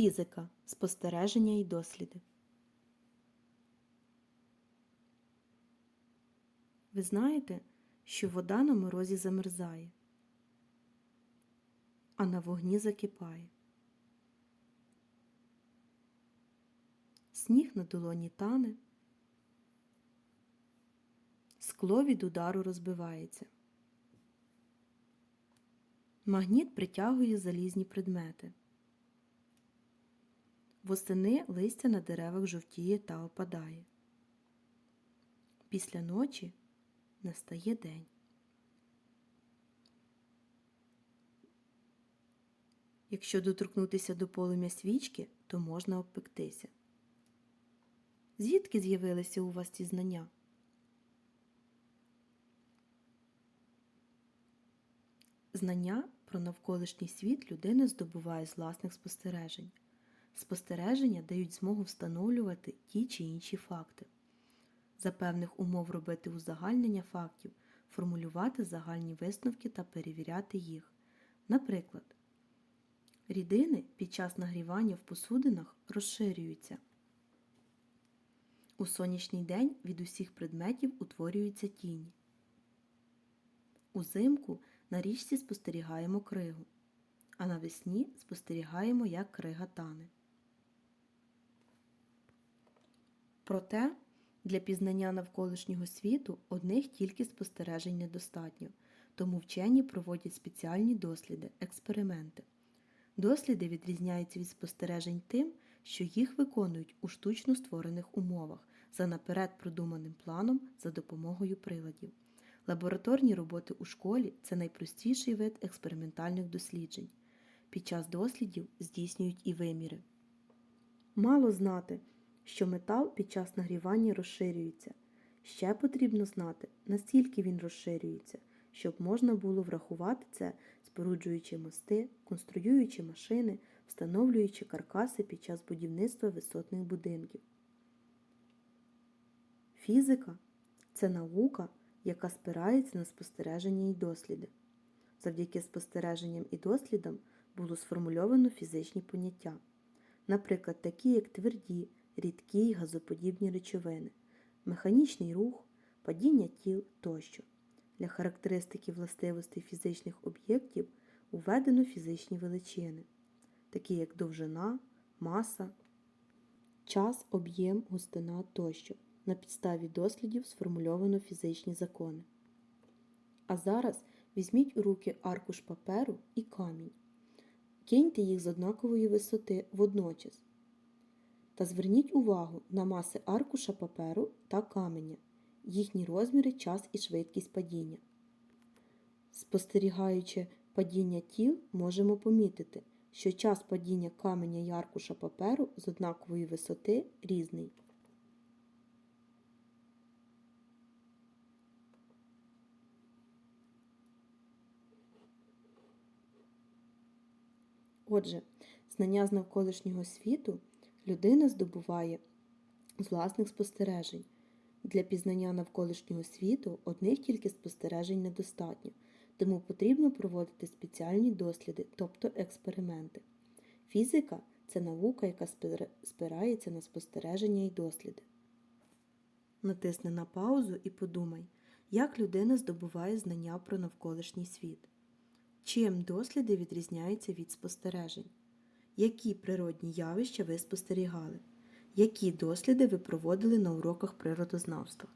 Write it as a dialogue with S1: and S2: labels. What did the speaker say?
S1: Фізика. Спостереження і досліди. Ви знаєте, що вода на морозі замерзає, а на вогні закипає. Сніг на долоні тане, скло від удару розбивається. Магніт притягує залізні предмети. Восени листя на деревах жовтіє та опадає. Після ночі настає день. Якщо доторкнутися до полум'я свічки, то можна обпектися. Звідки з'явилися у вас ці знання? Знання про навколишній світ людина здобуває з власних спостережень. Спостереження дають змогу встановлювати ті чи інші факти, за певних умов робити узагальнення фактів, формулювати загальні висновки та перевіряти їх. Наприклад, рідини під час нагрівання в посудинах розширюються. У сонячний день від усіх предметів утворюються тіні. Узимку на річці спостерігаємо кригу, а навесні спостерігаємо, як крига тане. Проте для пізнання навколишнього світу одних тільки спостережень недостатньо, тому вчені проводять спеціальні досліди, експерименти. Досліди відрізняються від спостережень тим, що їх виконують у штучно створених умовах за наперед продуманим планом за допомогою приладів. Лабораторні роботи у школі це найпростіший вид експериментальних досліджень. Під час дослідів здійснюють і виміри. Мало знати, що метал під час нагрівання розширюється. Ще потрібно знати, наскільки він розширюється, щоб можна було врахувати це, споруджуючи мости, конструюючи машини, встановлюючи каркаси під час будівництва висотних будинків. Фізика це наука, яка спирається на спостереження і досліди. Завдяки спостереженням і дослідам було сформульовано фізичні поняття, наприклад, такі як тверді, рідкі й газоподібні речовини, механічний рух, падіння тіл тощо. Для характеристики властивостей фізичних об'єктів введено фізичні величини, такі як довжина, маса, час, об'єм, густина тощо. На підставі дослідів сформульовано фізичні закони. А зараз візьміть у руки аркуш паперу і камінь. Киньте їх з однакової висоти водночас. Та зверніть увагу на маси аркуша паперу та каменя, їхні розміри, час і швидкість падіння. Спостерігаючи падіння тіл, можемо помітити, що час падіння каменя і аркуша паперу з однакової висоти різний. Отже, знання з навколишнього світу людина здобуває з власних спостережень. Для пізнання навколишнього світу одних тільки спостережень недостатньо, тому потрібно проводити спеціальні досліди, тобто експерименти. Фізика це наука, яка спирається на спостереження і досліди. Натисни на паузу і подумай, як людина здобуває знання про навколишній світ. Чим досліди відрізняються від спостережень? Які природні явища ви спостерігали? Які досліди ви проводили на уроках природознавства?